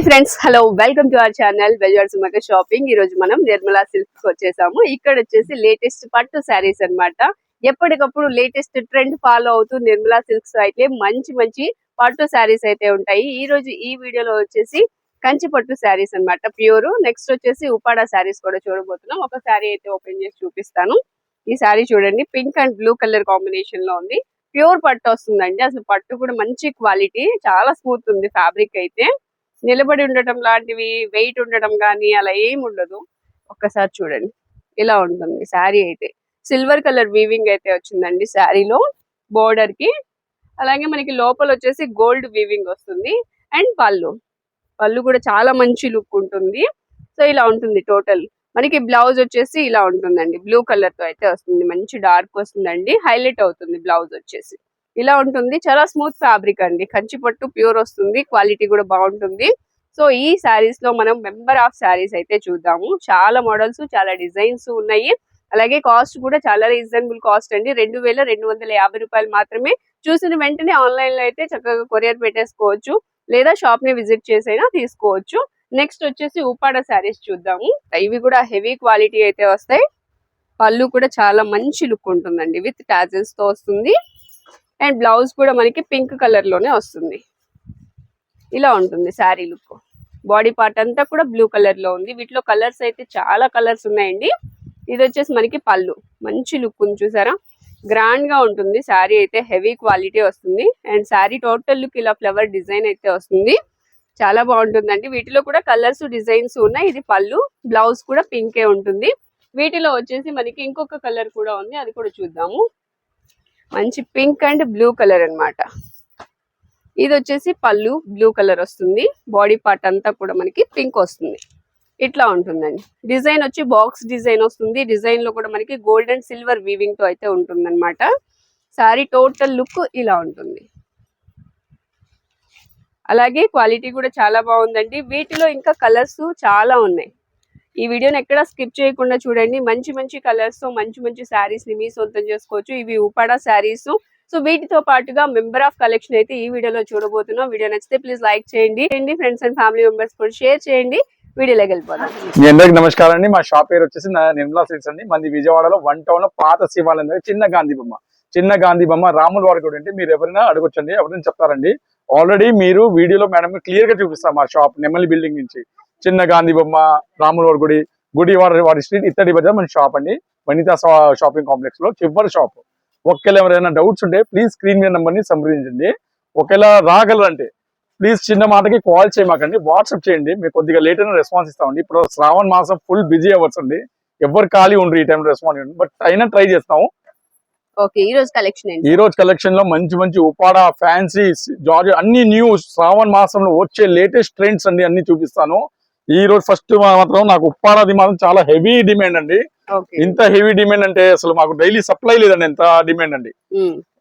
Hi friends hello welcome to our channel బెజార్ సుమక shopping. ఈ రోజు మనం నిర్మలా సిల్క్స్ వచ్చేసాము. ఇక్కడ వచ్చేసి లేటెస్ట్ పట్టు శారీస్ అన్నమాట. ఎప్పటికప్పుడు లేటెస్ట్ ట్రెండ్ ఫాలో అవుతూ నిర్మలా సిల్క్స్ అయితే మంచి మంచి పట్టు శారీస్ అయితే ఉంటాయి. ఈ రోజు ఈ వీడియోలో వచ్చేసి కంచి పట్టు శారీస్ అన్నమాట. ప్యూర్. నెక్స్ట్ వచ్చేసి ఉపాడా శారీస్ కూడా చూడబోతున్నాం. ఒక శారీ అయితే ఓపెన్ చేసి చూపిస్తాను. ఈ శారీ చూడండి పింక్ అండ్ బ్లూ కలర్ కాంబినేషన్లో ఉంది. ప్యూర్ పట్టు వస్తుందండి. అసలు పట్టు కూడా మంచి క్వాలిటీ చాలా స్మూత్ ఉంది ఫ్యాబ్రిక్ అయితే. నిలబడి ఉండటం లాంటివి వెయిట్ ఉండటం కానీ అలా ఏమి ఉండదు. ఒక్కసారి చూడండి. ఇలా ఉంటుంది శారీ అయితే. సిల్వర్ కలర్ వీవింగ్ అయితే వచ్చిందండి శారీలో. బోర్డర్కి. అలాగే మనకి లోపల వచ్చేసి గోల్డ్ వీవింగ్ వస్తుంది. అండ్ పళ్ళు. పళ్ళు కూడా చాలా మంచి లుక్ ఉంటుంది. సో ఇలా ఉంటుంది టోటల్ మనకి బ్లౌజ్ వచ్చేసి ఇలా ఉంటుందండి. బ్లూ కలర్తో అయితే వస్తుంది. మంచి డార్క్ వస్తుందండి. హైలైట్ అవుతుంది బ్లౌజ్ వచ్చేసి. ఇలా ఉంటుంది. చాలా స్మూత్ ఫ్యాబ్రిక్ అండి. కంచి పట్టు ప్యూర్ వస్తుంది. క్వాలిటీ కూడా బాగుంటుంది. సో ఈ శారీస్లో మనం మెంబర్ ఆఫ్ శారీస్ అయితే చూద్దాము. చాలా మోడల్స్ చాలా డిజైన్స్ ఉన్నాయి. అలాగే కాస్ట్ కూడా చాలా రీజనబుల్ కాస్ట్ అండి. రెండు వేల రెండు వందల యాభై రూపాయలు మాత్రమే. చూసిన వెంటనే ఆన్లైన్లో అయితే చక్కగా కొరియర్ పెట్టేసుకోవచ్చు. లేదా షాప్ని విజిట్ చేసైనా తీసుకోవచ్చు. నెక్స్ట్ వచ్చేసి ఉపాడ శారీస్ చూద్దాము. ఇవి కూడా హెవీ క్వాలిటీ అయితే వస్తాయి. పళ్ళు కూడా చాలా మంచి లుక్ ఉంటుందండి. విత్ టాజిల్స్తో వస్తుంది. అండ్ బ్లౌజ్ కూడా మనకి పింక్ కలర్లోనే వస్తుంది. ఇలా ఉంటుంది శారీ లుక్. బాడీ పార్ట్ అంతా కూడా బ్లూ కలర్లో ఉంది. వీటిలో కలర్స్ అయితే చాలా కలర్స్ ఉన్నాయండి. ఇది వచ్చేసి మనకి పళ్ళు. మంచి లుక్ ఉంది చూసారా? గ్రాండ్గా ఉంటుంది. శారీ అయితే హెవీ క్వాలిటీ వస్తుంది. అండ్ శారీ టోటల్ లుక్ ఇలా ఫ్లవర్ డిజైన్ అయితే వస్తుంది. చాలా బాగుంటుందండి. వీటిలో కూడా కలర్స్ డిజైన్స్ ఉన్నాయి. ఇది పళ్ళు బ్లౌజ్ కూడా పింకే ఉంటుంది. వీటిలో వచ్చేసి మనకి ఇంకొక కలర్ కూడా ఉంది. అది కూడా చూద్దాము. మంచి పింక్ అండ్ బ్లూ కలర్ అన్నమాట. ఇది వచ్చేసి పళ్ళు బ్లూ కలర్ వస్తుంది. బాడీ పార్ట్ అంతా కూడా మనకి పింక్ వస్తుంది. ఇట్లా ఉంటుందండి. డిజైన్ వచ్చి బాక్స్ డిజైన్ వస్తుంది. డిజైన్లో కూడా మనకి గోల్డ్ అండ్ సిల్వర్ వీవింగ్తో అయితే ఉంటుందన్నమాట. సారీ టోటల్ లుక్ ఇలా ఉంటుంది. అలాగే క్వాలిటీ కూడా చాలా బాగుందండి. వీటిలో ఇంకా కలర్స్ చాలా ఉన్నాయి. ఈ వీడియోని ఎక్కడ స్కిప్ చేయకుండా చూడండి. మంచి మంచి కలర్స్తో మంచి మంచి శారీస్ని మీ సొంతం చేసుకోవచ్చు. ఇవి ఉపాడా శారీస్ సో వీటితో పాటుగా మెంబర్ ఆఫ్ కలెక్షన్ అయితే ఈ వీడియోలో చూడబోతున్నాం. వీడియో నచ్చితే ప్లీజ్ లైక్ చేయండి. చేయండి. ఫ్రెండ్స్ అండ్ ఫ్యామిలీ మెంబర్స్ కూడా షేర్ చేయండి. వీడియోలోకి వెళ్ళిపోదాం. మీ అందరికి నమస్కారం అండి. మా షాప్ పేరు వచ్చేసి నా- నిర్మలా సిల్స్ అండి. మంది విజయవాడలో వన్ టౌన్లో పాత శివాలయం చిన్న గాంధీ బొమ్మ. చిన్న గాంధీ బొమ్మ రాముల వారి గుడి అంటే మీరు ఎవరైనా అడగొచ్చండి ఎవరైనా చెప్తారండి. ఆల్రెడీ మీరు వీడియోలో మేడం క్లియర్గా చూపిస్తాం మా షాప్ నెమ్మలి బిల్డింగ్ నుంచి. చిన్న గాంధీ బొమ్మ రాముల వారి గుడి గుడి వారి వారి స్ట్రీట్ ఇత్తడి బజార్ మన షాప్ అండి. వనితా షాపింగ్ కాంప్లెక్స్లో చివరి షాప్ ఒకవేళ ఎవరైనా డౌట్స్ ఉంటే ప్లీజ్ స్క్రీన్ మీద నెంబర్ని సంప్రదించండి. ఒకవేళ రాగలరంటే ప్లీజ్ చిన్న మాటకి కాల్ చేయమాకండి. వాట్సాప్ చేయండి. మీకు కొద్దిగా లేట్ అయినా రెస్పాన్స్ ఇస్తామండి. ఇప్పుడు శ్రావణ మాసం ఫుల్ బిజీ అవర్స్ అండి. ఎవరు ఖాళీ ఉండరు ఈ టైం రెస్పాన్స్ ఇవ్వండి బట్ అయినా ట్రై చేస్తాము. ఓకే ఈ రోజు కలెక్షన్ ఈ రోజు కలెక్షన్లో మంచి మంచి ఉపాడా ఫ్యాన్సీ జార్జ్ అన్ని న్యూ శ్రావణ మాసంలో వచ్చే లేటెస్ట్ ట్రెండ్స్ అండి అన్ని చూపిస్తాను. ఈ రోజు ఫస్ట్ మాత్రం నాకు ఉప్పాడాది మాత్రం చాలా హెవీ డిమాండ్ అండి. ఇంత హెవీ డిమాండ్ అంటే అసలు మాకు డైలీ సప్లై లేదండి ఎంత డిమాండ్ అండి.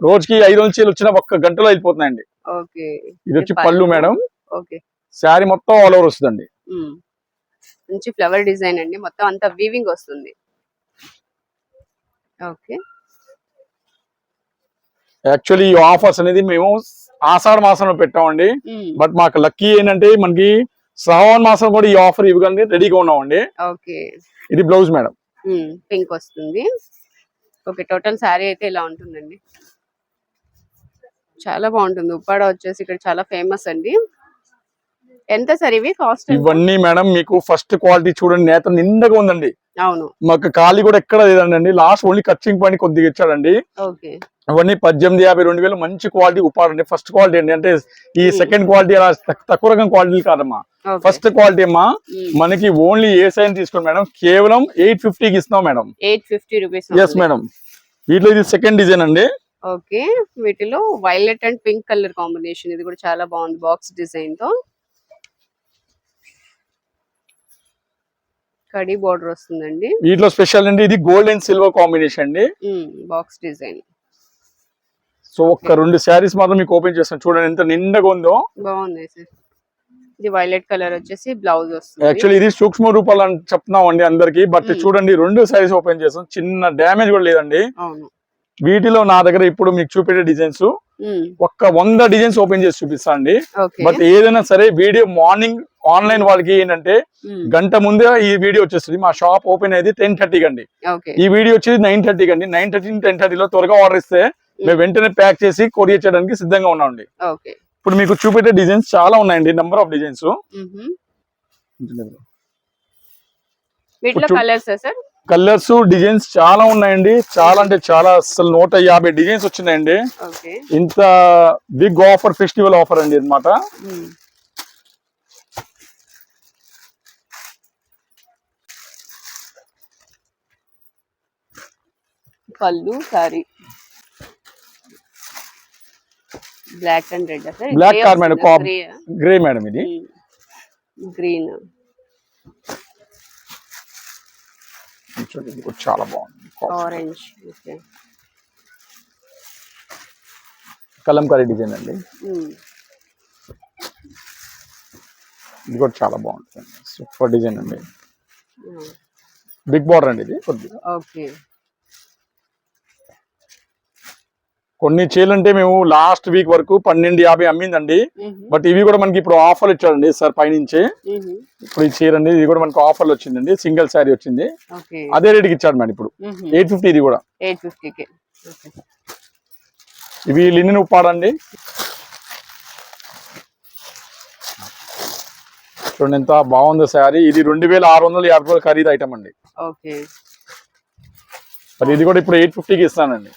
రోజుకి ఐదు నుంచి వచ్చిన ఒక్క గంటలో వెళ్ళిపోతున్నాయండి. ఓకే. ఇది వచ్చి పళ్ళు. మేడం. ఓకే. శారీ మొత్తం ఆల్ ఓవర్ వస్తుందండి. మంచి ఫ్లవర్ డిజైన్ అండి. మొత్తం అంతా వీవింగ్ వస్తుంది. ఓకే. యాక్చువల్లీ ఈ ఆఫర్స్ అనేది మేము ఆషాఢ మాసంలో పెట్టామండి. బట్ మాకు లక్కీ ఏంటంటే మనకి శ్రావణ మాసం కూడా ఈ ఆఫర్ ఇవ్వగలిగి రెడీగా ఉన్నామండి. ఓకే. ఇది బ్లౌజ్ మేడం. పింక్ వస్తుంది. ఓకే టోటల్ శారీ అయితే ఇలా ఉంటుందండి. చాలా బాగుంటుంది. ఉప్పాడ వచ్చేసి ఇక్కడ చాలా ఫేమస్ అండి. ఎంత సార్ ఇవి? కాస్ట్ ఇవన్నీ మేడం మీకు ఫస్ట్ క్వాలిటీ చూడండి నేత నిండగా ఉందండి. అవును. మాకు ఖాళీ కూడా ఎక్కడ లేదండి. లాస్ట్ ఓన్లీ కచ్చింగ్ పని కొద్దిగా ఇచ్చాడండి. ఓకే. అవన్నీ పద్దెనిమిది యాభై రెండు వేలు మంచి క్వాలిటీ ఉపాడండి ఫస్ట్ క్వాలిటీ అండి. అంటే ఈ Hmm. సెకండ్ క్వాలిటీ అలా తక్- తక్కువ రకం క్వాలిటీ కాదమ్మా. ఫస్ట్ క్వాలిటీ అమ్మా. ఉమ్, మనకి ఓన్లీ ఏ సైన్ తీసుకోండి మేడం. కేవలం ఎయిట్ ఫిఫ్టీకి ఇస్తున్నాం madam. Eight fifty rupees yes madam. వీటిలో ఇది సెకండ్ డిజైన్ అండి. ఓకే. వీటిలో violet and pink colour combination. ఇది కూడా చాలా బాగుంది బాక్స్ డిజైన్తో కడి బోర్డర్ వస్తుందండి. వీటిలో స్పెషల్ అండి ఇది గోల్డ్ అండ్ సిల్వర్ కాంబినేషన్ అండి. Box design. సో ఒక్క రెండు శారీస్ మాత్రం మీకు ఓపెన్ చేస్తాను. చూడండి ఎంత నిండగా ఉందో. బాగుంది సార్. ఇది వైలెట్ కలర్ వచ్చేసి బ్లౌజ్ వస్తుంది. యాక్చువల్లీ ఇది సూక్ష్మ రూపాలు అని చెప్తున్నాం అండి అందరికి. బట్. చూడండి రెండు శారీస్ ఓపెన్ చేస్తాం. చిన్న డ్యామేజ్ కూడా లేదండి. అవును. వీటిలో నా దగ్గర ఇప్పుడు మీకు చూపెట్టే డిజైన్స్ ఒక్క వంద డిజైన్స్ ఓపెన్ చేసి చూపిస్తా అండి. బట్ ఏదైనా సరే వీడియో మార్నింగ్ ఆన్లైన్ వాళ్ళకి ఏంటంటే గంట ముందే ఈ వీడియో వచ్చేస్తుంది. మా షాప్ ఓపెన్ అయ్యేది టెన్ థర్టీకి అండి ఈ వీడియో వచ్చేది నైన్ థర్టీకి అండి నైన్ థర్టీ టెన్ థర్టీలో త్వరగా ఆర్డర్ ఇస్తే మేము. వెంటనే ప్యాక్ చేసి కొరియర్ చేయడానికి సిద్ధంగా ఉన్నామండి. ఇప్పుడు మీకు చూపెట్టే డిజైన్స్ చాలా ఉన్నాయండి. నెంబర్ ఆఫ్ డిజైన్స్ వీటిలో చూ- కలర్స్ సార్? కలర్స్ డిజైన్స్ చాలా ఉన్నాయండి. చాలా అంటే చాలా అసలు నూట యాభై డిజైన్స్ వచ్చినాయండి. ఓకే. ఇంత బిగ్ ఆఫర్ ఫెస్టివల్ ఆఫర్ అండి అన్నమాట పళ్ళు sorry. Black and red Black కాదు మేడం, గ్రే మేడం ఇది. గ్రీన్ చూడండి, ఇది కూడా చాలా బాగుంది. ఆరెంజ్ ఓకే కలంకారీ డిజైన్ అండి. ఇది కూడా చాలా బాగుంటుంది. సూపర్ డిజైన్ అండి. బిగ్ బార్డర్ అండి ఇది కొద్దిగా. ఓకే కొన్ని చీరలు అంటే మేము లాస్ట్ వీక్ వరకు పన్నెండు యాభై అమ్మిందండి. బట్ ఇవి కూడా మనకి ఇప్పుడు ఆఫర్ ఇచ్చాడండి సార్ పైనుంచి. ఇప్పుడు ఈ చీర అండి ఇది కూడా మనకు ఆఫర్లు వచ్చిందండి. సింగిల్ శారీ వచ్చింది. అదే రేటుకి ఇచ్చాడు మేడం ఇప్పుడు. ఎయిట్ ఫిఫ్టీ ఇది కూడా. ఇవి లినిన్ ఉప్పాడండి. చూడండి ఎంత బాగుందో శారీ. ఇది రెండు వేల ఆరు వందల యాభై రూపాయలు ఖరీదు ఐటమ్ అండి. మరి ఇది కూడా ఇప్పుడు ఎయిట్ ఫిఫ్టీకి ఇస్తానండి.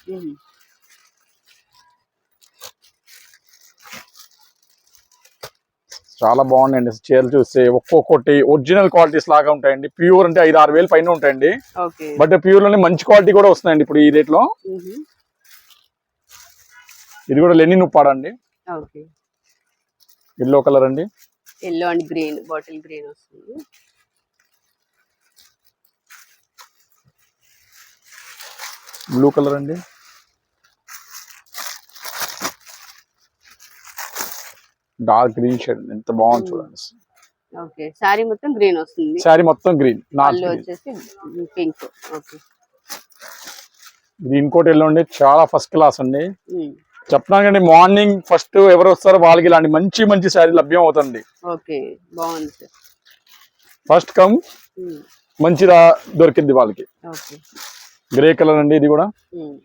చాలా బాగున్నాయండి. చీరలు చూస్తే ఒక్కొక్కటి ఒరిజినల్ క్వాలిటీస్ లాగా ఉంటాయండి. ప్యూర్ అంటే ఐదు ఆరు వేలు పైన ఉంటాయండి. బట్ ప్యూర్లోనే మంచి క్వాలిటీ కూడా వస్తున్నాయండి ఇప్పుడు ఈ రేట్లో ఇది కూడా లెనిన్ ఉప్పాడండి ఎల్లో కలర్ అండి. Yellow and green bottle green వస్తుంది. బ్లూ కలర్ అండి. Dark green shade. ఎంత బాగుంది చూడండి. ఓకే. సారీ మొత్తం గ్రీన్ వస్తుంది. శారీ మొత్తం గ్రీన్ పళ్ళు నాలుగు వచ్చేసి పింక్. ఓకే. ఇది ఇంకోటి ఎల్లో చాలా ఫస్ట్ క్లాస్ అండి. చెప్తున్నాను కండి మార్నింగ్ ఫస్ట్ ఎవరు వస్తారో వాళ్ళకి ఇలాంటి మంచి మంచి శారీ లభ్యం అవుతుంది ఓకే. బాగుంది సార్. ఫస్ట్ కమ్ మంచిగా దొరికింది వాళ్ళకి. గ్రే కలర్ అండి ఇది కూడా.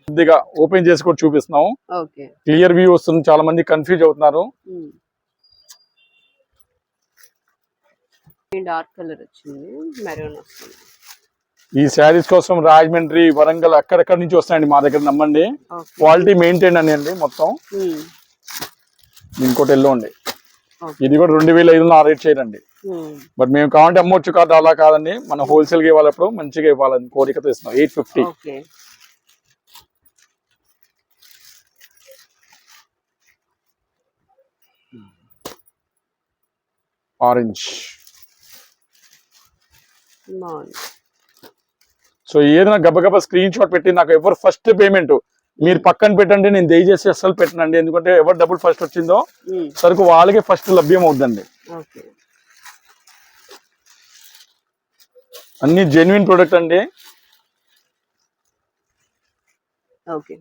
కొద్దిగా ఓపెన్ చేసి కూడా చూపిస్తున్నాము. క్లియర్ వ్యూ వస్తుంది చాలా మంది కన్ఫ్యూజ్ అవుతున్నారు. డార్క్ కలర్ వచ్చింది మెరూన్ వస్తుంది. ఈ శారీస్ కోసం రాజమండ్రి వరంగల్ అక్కడక్కడ నుంచి వస్తాయండి మా దగ్గర నమ్మండి. క్వాలిటీ మెయింటైన్ అని అండి మొత్తం. ఇంకోటి ఎల్లో అండి. ఇది కూడా రెండు వేల ఐదు వందలు రేట్ చేయరండి బట్ మేము కావాలంటే అమ్మొచ్చు కాదు అలా కాదండి. మనం హోల్సేల్గా ఇవ్వాలప్పుడు మంచిగా ఇవ్వాలని కోరికతో ఇస్తున్నాం. ఎయిట్ ఫిఫ్టీ ఆరెంజ్ బాగుంది. సో ఏదైనా గబగబా స్క్రీన్ షాట్ పెట్టి నాకు ఎవరు ఫస్ట్ పేమెంట్ మీరు పక్కన పెట్టండి నేను దయచేసి అస్సలు పెట్టనండి. ఎందుకంటే ఎవరు డబ్బులు ఫస్ట్ వచ్చిందో సరుకు వాళ్ళకే ఫస్ట్ లభ్యం అవుద్దండి. ఓకే. అన్ని జెన్యున్ ప్రొడక్ట్ అండి. ఓకే.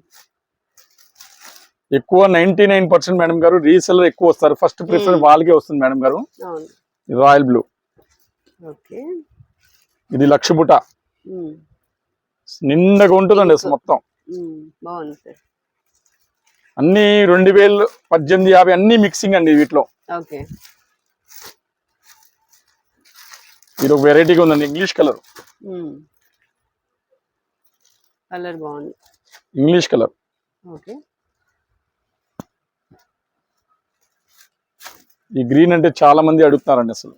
ఎక్కువ నైన్టీ నైన్ పర్సెంట్ మేడం గారు రీసెల్లర్ ఎక్కువ వస్తారు. ఫస్ట్ ప్రిఫరెన్స్ వాళ్ళకే వస్తుంది మేడం గారు. Royal blue okay. ఇది లక్ష బుట నిండగా ఉంటుందండి అసలు మొత్తం. బాగుంది అన్ని రెండు వేలు పద్దెనిమిది యాభై అన్ని మిక్సింగ్ అండి వీటిలో. ఇది ఒక వెరైటీగా ఉందండి ఇంగ్లీష్ కలర్. కలర్ బాగుంది. English colour. ఓకే. ఈ గ్రీన్ అంటే చాలా మంది అడుగుతున్నారండి అసలు.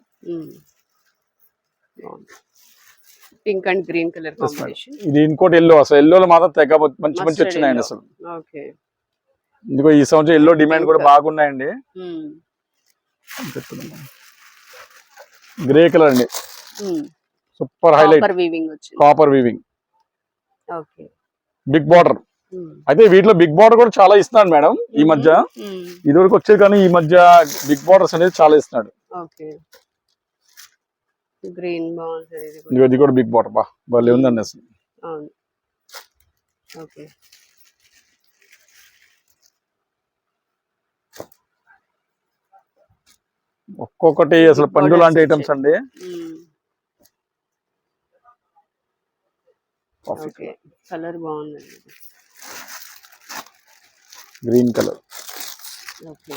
Pink and green colour combination. ఇది ఇంకోటి ఎల్లో అసలు ఎల్లోలో మాత్రం తెగ మంచి మంచి వచ్చినాయండి అసలు. ఓకే. ఇందుకో ఈ సంవత్సరం ఎల్లో డిమాండ్ కూడా బాగున్నాయండి. గ్రే కలర్ అండి. Super highlight copper weaving okay. Big border అయితే వీటిలో బిగ్ బార్డర్ కూడా చాలా ఇస్తున్నాడు మేడం ఈ మధ్య. ఇదివరకు వచ్చేది కానీ ఈ మధ్య బిగ్ బార్డర్స్ అనేది చాలా ఇస్తున్నాడు. గ్రీన్ బాగుంది ఇది కూడా. Big border. బా భలే ఉందండి అసలు. అవును. ఓకే. ఒక్కొక్కటి అసలు పండు లాంటి ఐటమ్స్ అండి. కలర్ బాగుందండి. Green colour okay.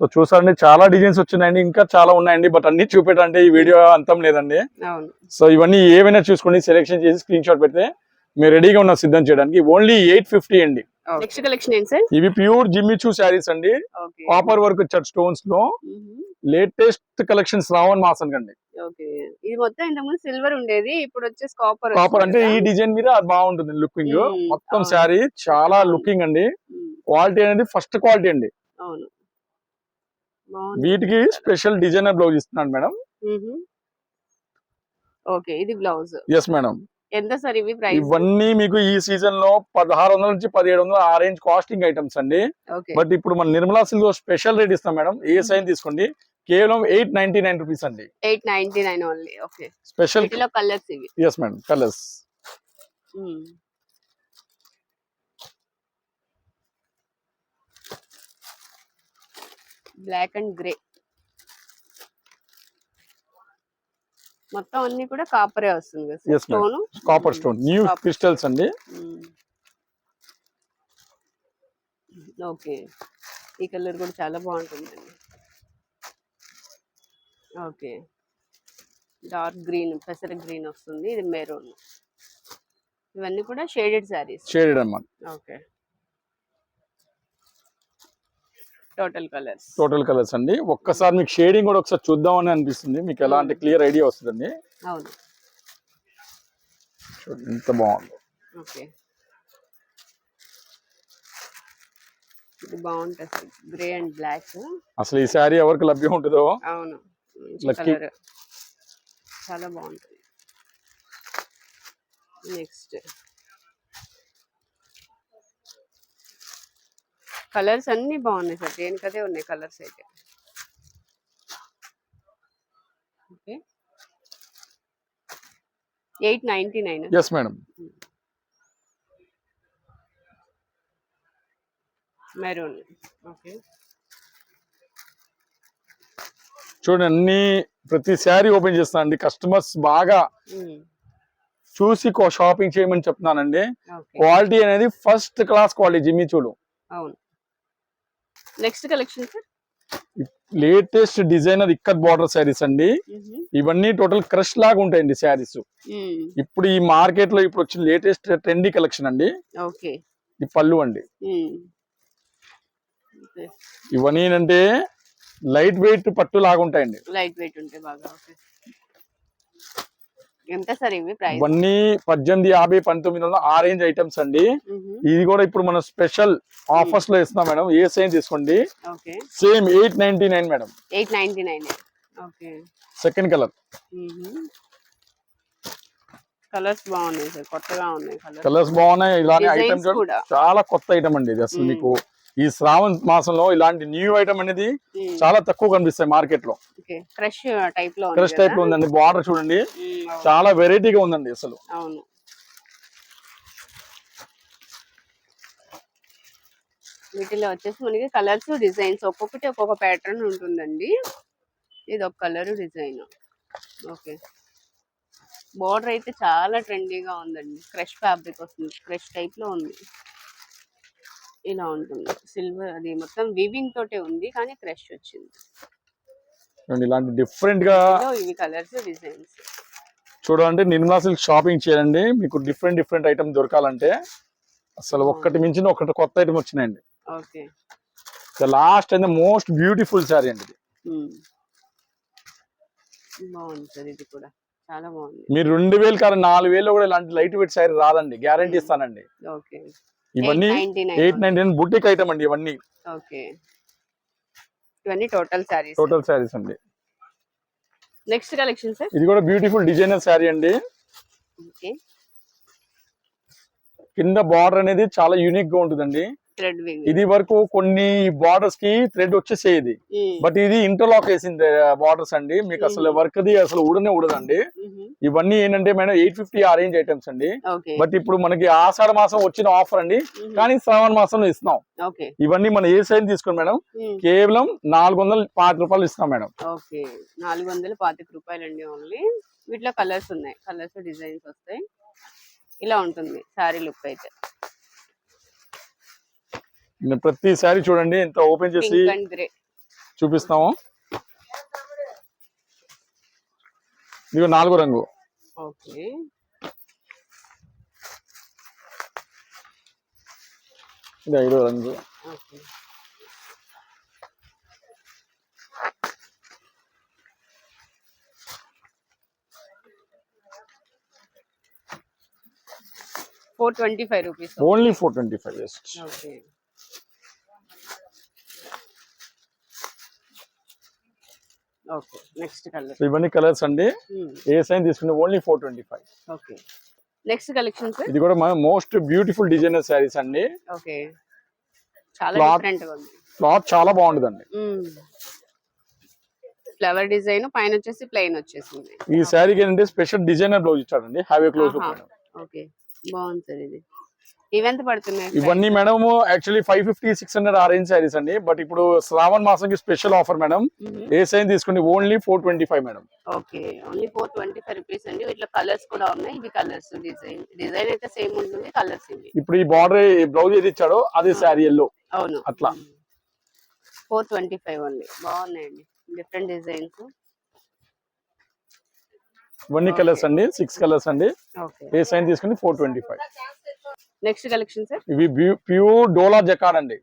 సో చూసారండి చాలా డిజైన్స్ వచ్చినాయండి ఇంకా చాలా ఉన్నాయండి బట్ అన్ని చూపెట్టండి ఈ వీడియో అంతం లేదండి. అవును. సో ఇవన్నీ ఏవైనా చూసుకోండి సెలెక్షన్ చేసి స్క్రీన్ షాట్ పెడితే మీరు రెడీగా ఉన్న సిద్ధం చేయడానికి ఓన్లీ ఎయిట్ ఫిఫ్టీ అండి. నెక్స్ట్ కలెక్షన్ ఏంటి సార్? ఇవి ప్యూర్ జిమ్మిచూ శారీస్ అండి. కాపర్ వర్క్ చట్ స్టోన్స్లో. లేటెస్ట్ కలెక్షన్స్ శ్రావణ్ మాసం అండి ఓకే ఇది మొత్తం ఇంతకుముందు సిల్వర్ ఉండేది ఇప్పుడు వచ్చేసి కాపర్ కాపర్ అంటే ఈ డిజైన్ మీద బాగుంటుంది లుకింగ్ మ్మ్. మొత్తం. శారీ చాలా లుకింగ్ అండి. క్వాలిటీ అనేది ఫస్ట్ క్వాలిటీ అండి. వీటికి స్పెషల్ డిజైనర్ బ్లౌజ్ ఇస్తున్నాడు మేడం. ఓకే ఇది బ్లౌజ్. Yes madam. ఎంత సార్ ఇవి ప్రైస్? ఇవన్నీ మీకు ఈ సీజన్లో పదహారు వందల నుంచి పదిహేడు వందల ఆ రేంజ్ కాస్టింగ్ ఐటమ్స్ అండి. బట్ ఇప్పుడు మన నిర్మలా సిల్క్ స్పెషల్ రేట్ ఇస్తాం మేడం. ఏ సైన్ తీసుకోండి? కేవలం ఎయిట్ నైన్టీ నైన్ రూపీస్ అండి. Eight ninety nine only okay. Special colours ఇవి. Yes madam colours black and grey. మొత్తం అన్ని కూడా కాపరే వస్తుంది. Stone? Copper stone new. Crystals అండి. ఓకే ఈ కలర్ కూడా చాలా బాగుంటుందండి. ఓకే డార్క్ గ్రీన్ పెసర గ్రీన్ వస్తుంది. ఇది మెరూన్ ఇవన్నీ కూడా షేడెడ్ శారీస్ షేడెడ్ అన్నమాట. Okay total colours. Total colours అండి. ఒక్కసారి మీకు షేడింగ్ కూడా ఒకసారి చూద్దామని అనిపిస్తుంది. మీకు ఎలాంటి క్లియర్ ఐడియా వస్తుందండి. అవును. చూడండి ఎంత బాగుంది. ఓకే. ఇది బాగుంటుంది. Grey and black. అసలు ఈ శారీ ఎవరికి లభ్యం ఉంటుందో? అవును. కలర్. చాలా బాగుంటుంది. నెక్స్ట్. కలర్స్ అన్ని బాగున్నాయి సార్. దేనికదే ఉన్నాయి కలర్స్ అయితే. Okay. Eight ninety nine? Yes madam maroon. Okay. చూడండి అన్ని ప్రతి శారీ ఓపెన్ చేస్తాను అండి. కస్టమర్స్ బాగా చూసి షాపింగ్ చేయమని చెప్తున్నానండి. క్వాలిటీ అనేది first class quality Jimmy Choo. అవును. Next collection sir latest designer ikat border saris అండి. ఇవన్నీ టోటల్ క్రష్ లాగా ఉంటాయండి శారీస్ ఇప్పుడు ఈ మార్కెట్లో ఇప్పుడు వచ్చిన లేటెస్ట్ ట్రెండీ కలెక్షన్ అండి. ఈ పళ్ళు అండి. ఇవన్నీ ఏంటంటే లైట్ వెయిట్ పట్టు లాగా ఉంటాయండి. లైట్ వెయిట్ ఉంటే బాగా ఎంత సార్ ఇవి ఇవన్నీ పద్దెనిమిది యాభై పంతొమ్మిది వందల ఆ రేంజ్ ఐటమ్స్ అండి. ఇది కూడా ఇప్పుడు మనం స్పెషల్ ఆఫర్స్లో ఇస్తున్నాం మేడం. ఏ సైన్ తీసుకోండి? Same eight ninety nine madam. Eight ninety nine. Second colour. Colours బాగున్నాయి సార్. కొత్తగా ఉన్నాయి కలర్స్. బాగున్నాయి. ఇలాంటి Designs ఐటమ్స్. చాలా కొత్త ఐటమ్ అండి ఇది అసలు. మీకు. ఈ శ్రావణ మాసంలో ఇలాంటి న్యూ ఐటమ్ అనేది చాలా తక్కువ కనిపిస్తాయి మార్కెట్లో క్రష్ టైప్లో క్రష్ టైప్లో? ఉందండి. బార్డర్ చూడండి. అవును. చాలా వెరైటీగా ఉందండి అసలు. అవును. వీటిలో వచ్చేసి మనకి కలర్స్ డిజైన్స్ ఒక్కొక్కటి ఒక్కొక్క ప్యాటర్న్ ఉంటుందండి. ఇది ఒక కలర్ డిజైన్ ఓకే. బోర్డర్ అయితే చాలా ట్రెండీగా ఉందండి. క్రష్ ఫ్యాబ్రిక్ వస్తుంది. క్రష్ టైప్లో ఉంది. ఇలా ఉంటుంది. సిల్వర్ అది మొత్తం వివింగ్ తోటే ఉంది కానీ క్రష్ వచ్చింది. చూడండి ఇలాంటి డిఫరెంట్గా ఇవి కలర్స్ డిజైన్స్ చూడాలంటే నిర్మలా సిల్క్ షాపింగ్ చేయండి మీకు డిఫరెంట్ డిఫరెంట్ ఐటమ్ దొరకాలంటే అసలు ఒక్కటి మించిన ఒకటి కొత్త ఐటమ్ వచ్చినాయండి. Okay. Last and most beautiful sari అండి ఇది. బాగుంది సార్ ఇది కూడా. చాలా బాగుంది. మీరు రెండు వేలు కాదు నాలుగు వేలు కూడా ఇలాంటి లైట్ వెయిట్ శారీ రాదండి గ్యారంటీ ఇస్తానండి. ఓకే. ఇవన్నీ eight ninety nine boutique item అండి ఇవన్నీ. ఓకే. ఇవన్నీ టోటల్ శారీస్ టోటల్ శారీస్ అండి. నెక్స్ట్ కలెక్షన్ సార్ ఇది కూడా బ్యూటిఫుల్ డిజైనర్ శారీ అండి. ఓకే. కింద బార్డర్ అనేది చాలా యూనిక్గా ఉంటుందండి. థ్రెడ్ ఇది వరకు కొన్ని బార్డర్స్కి థ్రెడ్ వచ్చేసేది. బట్ ఇది ఇంటర్లాక్ వేసింది బార్డర్స్ అండి. మీకు అసలు. వర్క్ ది అసలు ఊడనే ఊడదండి. ఇవన్నీ ఏంటంటే మేడం ఎయిట్ ఫిఫ్టీ ఆ రేంజ్ ఐటమ్స్ అండి. బట్ ఇప్పుడు మనకి ఆషాఢ మాసం వచ్చిన ఆఫర్ అండి. కానీ శ్రావణ మాసంలో ఇస్తున్నాం. ఇవన్నీ మనం ఏ సైజ్ తీసుకోండి మేడం? కేవలం నాలుగు వందల పాతి రూపాయలు ఇస్తాం మేడం. ఓకే. నాలుగు వందల పాతిక రూపాయలు అండి ఓన్లీ వీటిలో కలర్స్ ఉన్నాయి. కలర్స్ డిజైన్స్ వస్తాయి. ఇలా ఉంటుంది శారీ లుక్ అయితే. నేను ప్రతి సారీ చూడండి ఎంత ఓపెన్ చేసి చూపిస్తాము. ఇదిగో నాలుగో రంగు. ఓకే. ఇది ఐదో రంగు. Four twenty five rupees only four twenty five okay okay next colour ఇవన్నీ కలర్స్ అండి. ఏ సైన్ తీసుకుంటే only four twenty five. Okay. Next collection ఇది కూడా మన మోస్ట్ బ్యూటిఫుల్ డిజైనర్ శారీస్ అండి. ఓకే. చాలా. డిఫరెంట్ క్లాత్ చాలా బాగుంటుందండి. ఫ్లవర్ డిజైన్ పైన వచ్చేసి ప్లెయిన్ వచ్చేసింది. ఈ శారీకి ఏంటంటే స్పెషల్ డిజైనర్ బ్లౌజ్ ఇచ్చాడండి. Heavy close okay. బాగుంది సార్ ఇది. ఇవెంత పడుతున్నాయి ఇవన్నీ madam actually five fifty six hundred ఆ రేంజ్ శారీస్ అండి. బట్ ఇప్పుడు శ్రావణ మాసంకి స్పెషల్ ఆఫర్ మేడం ఏ సైన్ తీసుకుంటే only four twenty five madam okay only four twenty five rupees అండి. వీటిలో కలర్స్ కూడా ఉన్నాయి. ఇవి కలర్స్ డిజైన్ డిజైన్ అయితే సేమ్ ఉంటుంది కలర్స్ ఇవి. ఇప్పుడు ఈ బార్డర్ బ్లౌజ్ ఏది ఇచ్చాడో అదే శారీ ఎల్లో అవును. అట్లా. ఫోర్ ట్వంటీ ఫైవ్ ఓన్లీ బాగున్నాయండి. డిఫరెంట్ డిజైన్స్ ఇవన్నీ కలర్స్ అండి. సిక్స్ కలర్స్ అండి. ఏ సైన్ తీసుకుంటే four twenty five next collection sir ఇవి ప్యూర్ డోలా జకాడ్ అండి.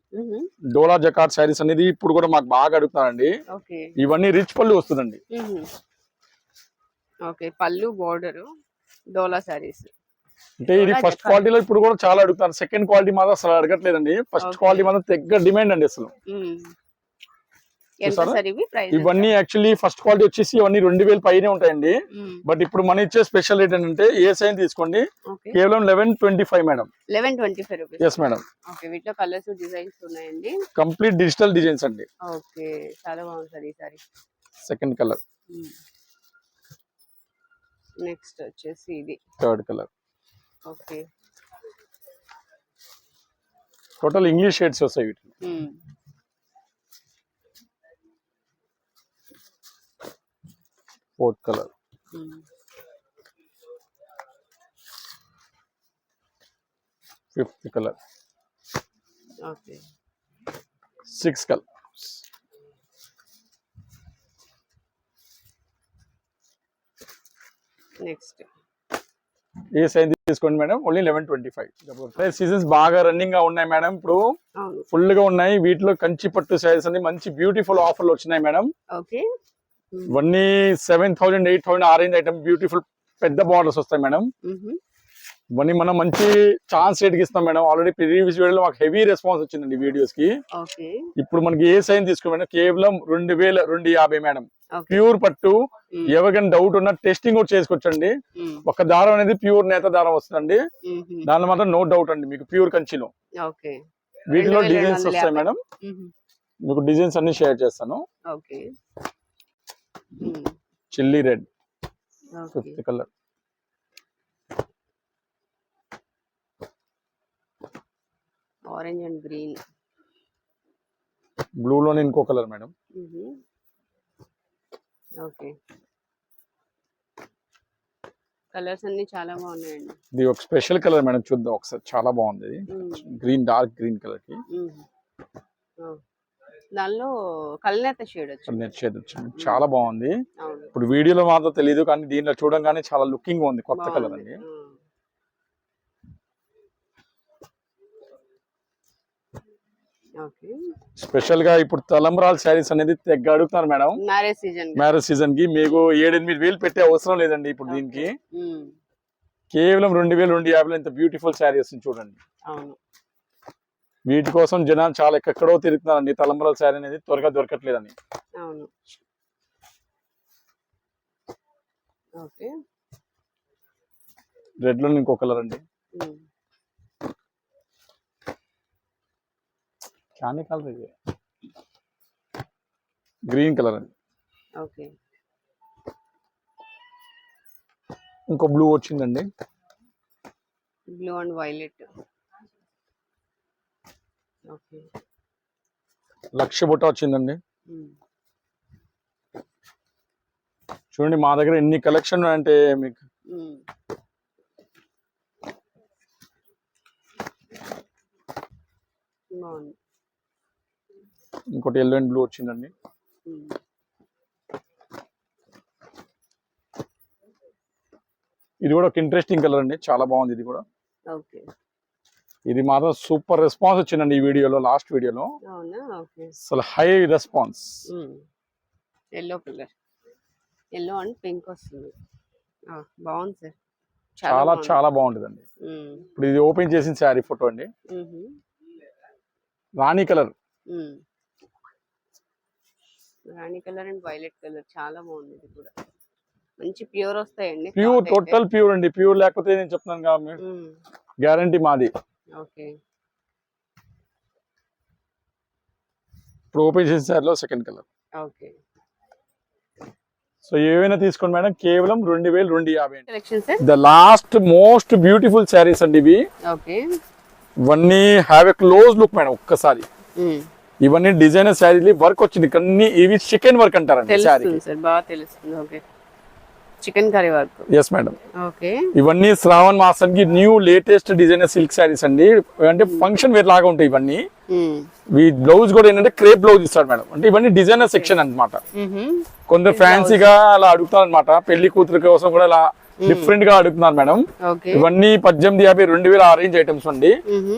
డోలా జకాడ్ శారీస్ అనేది ఇప్పుడు కూడా మాకు బాగా అడుగుతున్నారండి. ఓకే. ఇవన్నీ రిచ్ పళ్ళు వస్తుందండి. ఓకే పళ్ళు బోర్డర్ డోలా సారీస్ అంటే ఇది ఫస్ట్. క్వాలిటీలో ఇప్పుడు కూడా చాలా అడుగుతారు సెకండ్ క్వాలిటీ మాత్రం అసలు అడగట్లేదండి. ఫస్ట్. క్వాలిటీ మాత్రం తెగ్గ డిమాండ్ అండి అసలు ఎంత చూసారా? సార్ ఇవి ప్రైస్ ఇవన్నీ యాక్చువల్లీ ఫస్ట్ క్వాలిటీ వచ్చేసి ఇవన్నీ రెండు వేలు పైనే ఉంటాయండి. బట్ ఇప్పుడు మన ఇచ్చే స్పెషల్ రేట్ ఏంటంటే ఏ సైన్ తీసుకోండి. కేవలం eleven twenty five madam eleven twenty five rupees yes madam వీటిలో కలర్స్ డిజైన్స్ ఉన్నాయండి. కంప్లీట్ డిజిటల్ డిజైన్స్ అండి. ఓకే చాలా బాగుంది సార్ ఈ సారీ. సెకండ్ కలర్ నెక్స్ట్ వచ్చేసి ఇది. Third colour okay. Total English shades వస్తాయి వీటిలో. Fourth colour. Fifth colour. Six colour. Next. ఏ సైజ్ తీసుకోండి madam? Only eleven twenty five. Seasons బాగా రన్నింగ్గా ఉన్నాయి మేడం. ఇప్పుడు ఫుల్గా ఉన్నాయి. వీటిలో కంచి పట్టు సైజెస్ అని మంచి బ్యూటిఫుల్ ఆఫర్లు వచ్చినాయి మేడం. ఇవన్నీ సెవెన్ థౌసండ్ ఎయిట్ థౌసండ్ ఆరేంజ్ ఐటమ్ బ్యూటిఫుల్ పెద్ద బార్డర్స్ వస్తాయి మేడం. ఇవన్నీ మనం మంచి ఛాన్స్ రేట్కి ఇస్తాం మేడం. ఆల్రెడీ ప్రీవియస్ వీడియోలో మాకు హెవీ రెస్పాన్స్ వచ్చిందండి వీడియోస్కి. ఇప్పుడు మనకి ఏ సైన్ తీసుకో మేడం కేవలం రెండు వేల రెండు యాభై మేడం. ప్యూర్ పట్టు. ఎవరికైనా డౌట్ ఉన్నా టెస్టింగ్ కూడా చేసుకోవచ్చండి. ఒక దారం అనేది ప్యూర్ నేత దారం వస్తుందండి. దానిలో మాత్రం నో డౌట్ అండి మీకు ప్యూర్ కంచిలో. వీటిలో డిజైన్స్ వస్తాయి. మేడం. మీకు డిజైన్స్ అన్ని షేర్ చేస్తాను. Chilli red fifth colour orange and green blue లోనే ఇంకో కలర్ మేడం ఓకే కలర్స్ అన్ని చాలా బాగున్నాయండి. ఇది ఒక స్పెషల్ కలర్ మేడం చూద్దాం ఒకసారి. చాలా బాగుంది. గ్రీన్ డార్క్ గ్రీన్ కలర్కి. మ్మ్. ఆ. దానిలో కల్నేత షేడ్ వచ్చింది. నెట్ షేడ్ వచ్చింది. చాలా బాగుంది. ఇప్పుడు వీడియోలో మాత్రం తెలియదు కానీ దీంట్లో చూడంగానే చాలా లుకింగ్ ఉంది కొత్త కలర్. అండి. స్పెషల్గా ఇప్పుడు తలంబ్రాల్ శారీస్ అనేది తెగ అడుగుతున్నారు మేడం. మ్యారేజ్ సీజన్ మ్యారేజ్ సీజన్కి మీకు ఏడెనిమిది వేలు పెట్టే అవసరం లేదండి ఇప్పుడు దీనికి. కేవలం రెండు వేలు రెండు యాభైలో ఇంత బ్యూటిఫుల్ శారీస్ చూడండి. అవును. వీటి కోసం జనాలు చాలా ఎక్కడో తిరుగుతున్నారండి తలంబ్రాల శారీ అనేది త్వరగా దొరకట్లేదని అవును. ఓకే. రెడ్లో ఇంకో కలర్ అండి. క్యానే కలర్ ఇది. గ్రీన్ కలర్ అండి. ఓకే. ఇంకో బ్లూ వచ్చిందండి. బ్లూ అండ్ వైలెట్ లక్ష బుట్ట వచ్చిందండి. చూడండి మా దగ్గర ఎన్ని కలెక్షన్ అంటే మీకు. ఇంకోటి ఎల్లో అండ్ బ్లూ వచ్చిందండి. ఇది కూడా ఒక ఇంట్రెస్టింగ్ కలర్ అండి. చాలా బాగుంది ఇది కూడా. ఓకే. ఇది మాత్రం సూపర్ రెస్పాన్స్ వచ్చిందండి ఈ వీడియోలో లాస్ట్ వీడియోలో. అసలు high response. Yellow colour. Yellow and pink వస్తుంది. బాగుంది సార్. చాలా. చాలా బాగుంటుందండి. ఇప్పుడు ఇది ఓపెన్ చేసిన శారీ ఫోటో అండి. Rani colour. Rani colour and violet colour. చాలా బాగుంది ఇది కూడా. మంచి ప్యూర్ వస్తాయండి. ప్యూర్. టోటల్ ప్యూర్ అండి. ప్యూర్ లేకపోతే నేను చెప్తున్నాను ఉమ్, గ్యారంటీ మాది. ఓకే. ఇప్పుడు ఓపెన్ చేసిన శారీలో సెకండ్ కలర్. ఓకే. సో ఏవైనా తీసుకోండి మేడం. కేవలం రెండు వేలు రెండు యాభై the last most beautiful saris అండి ఇవి. ఓకే. ఇవన్నీ have a close look madam ఒక్కసారి. ఇవన్నీ డిజైనర్ శారీలు వర్క్ వచ్చింది. కానీ ఇవి చికెన్ వర్క్ అంటారండి శారీ తెలుస్తుంది సార్ బాగా తెలుస్తుంది okay chikankari work. Yes madam okay. ఇవన్నీ శ్రావణ్ మాసానికి new latest designer silk saris అండి. అంటే ఫంక్షన్ వేర్ లాగా ఉంటాయి ఇవన్నీ. ఈ బ్లౌజ్ కూడా ఏంటంటే క్రేప్ బ్లౌజ్ ఇస్తాడు మేడం అంటే ఇవన్నీ డిజైనర్ సెక్షన్ అన్నమాట. మ్హూ, కొందరు ఫ్యాన్సీగా అలా అడుగుతారు అనమాట పెళ్ళి కూతురు కోసం కూడా ఇలా డిఫరెంట్గా అడుగుతున్నారు మేడం ఇవన్నీ పద్దెనిమిది యాభై రెండు వేల ఆరేంజ్ ఐటమ్స్ అండి.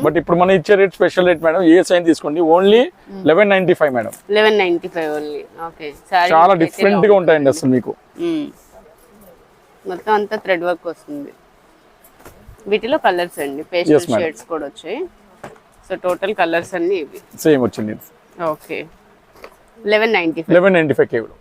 బట్ ఇప్పుడు మనం ఇచ్చే రేట్ స్పెషల్ రేట్ మేడం ఏ సైన్ తీసుకోండి? Only eleven ninety five madam చాలా డిఫరెంట్గా ఉంటాయండి అసలు మీకు. మొత్తం అంతా థ్రెడ్ వర్క్ వస్తుంది. వీటిలో కలర్స్ అండి. పేస్టల్. షేడ్స్ కూడా వచ్చాయి. సో టోటల్ కలర్స్ అన్ని ఇవి. సేమ్ వచ్చింది. Okay eleven ninety eleven ninety five కేవలం.